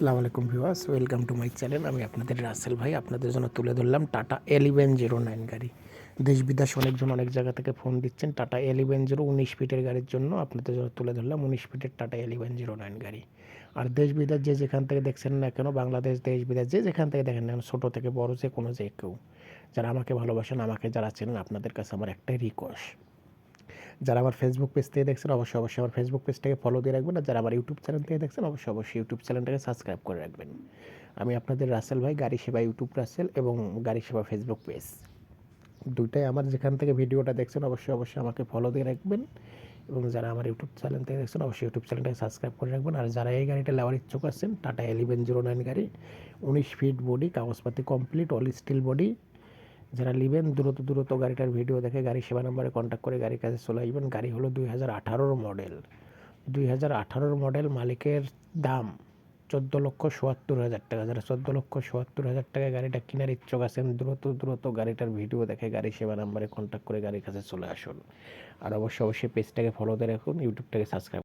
আসসালামু আলাইকুম viewers, welcome to my channel. আমি আপনাদের রাসেল ভাই, আপনাদের জন্য তুলে ধরলাম টাটা এলিভেন জিরো নাইন গাড়ি। দেশ বিদেশ অনেকজন অনেক জায়গা থেকে ফোন দিচ্ছেন টাটা এলিভেন জিরো উনিশ ফিটের গাড়ির জন্য। আপনাদের জন্য তুলে ধরলাম উনিশ ফিটের টাটা এলিভেন জিরো নাইন গাড়ি। আর দেশ বিদেশ যে যেখান থেকে দেখছেন না কেন, বাংলাদেশ, দেশ বিদেশ যে যেখান থেকে দেখেন না ছোটো থেকে বড় যে কোনো যে কেউ, যারা আমাকে ভালোবাসেন, আমাকে যারা চেনেন, আপনাদের কাছে আমার একটাই রিকোয়েস্ট যারা আমার ফেসবুক পেজ থেকে দেখছেন, অবশ্যই অবশ্যই আমার ফেসবুক পেজটাকে ফলো দিয়ে রাখবেন আর যারা আমার ইউটিউব চ্যানেল থেকে দেখছেন, অবশ্যই অবশ্যই ইউটিউব চ্যানেলটাকে সাবস্ক্রাইব করে রাখবেন। আমি আপনাদের রাসেল ভাই, গাড়ি সেবা ইউটিউব রাসেল এবং গাড়ি সেবা ফেসবুক পেজ দুইটাই আমার যেখান থেকে ভিডিওটা দেখছেন, অবশ্যই অবশ্যই আমাকে ফলো দিয়ে রাখবেন এবং যারা আমার ইউটিউব চ্যানেল থেকে দেখছেন, অবশ্যই ইউটিউব চ্যানেলটাকে সাবস্ক্রাইব করে রাখবেন। আর যারা এই গাড়িটা নেওয়ার ইচ্ছুক আছেন টাটা এলিভেন জিরো নাইন গাড়ি, উনিশ ফিট বডি কাগজপাতি কমপ্লিট অল স্টিল বডি যারা নেবেন, দ্রুত দ্রুত গাড়িটার ভিডিও দেখে গাড়ি সেবা নম্বরে কন্ট্যাক্ট করে গাড়ির কাছে চলে আসবেন। গাড়ি হলো দুই হাজার আঠারোর মডেল দুই হাজার আঠারোর মডেল মালিকের দাম চোদ্দ লক্ষ সোয়াত্তর হাজার টাকা। যারা চোদ্দ লক্ষ সোয়াত্তর হাজার টাকায় গাড়িটা কেনার ইচ্ছুক আছেন, দ্রুত দ্রুত গাড়িটার ভিডিও দেখে গাড়ি সেবা নাম্বারে কন্ট্যাক্ট করে গাড়ির কাছে চলে আসুন। আর অবশ্যই অবশ্যই পেজটাকে ফলো দিয়ে রাখুন ইউটিউবটাকে সাবস্ক্রাইব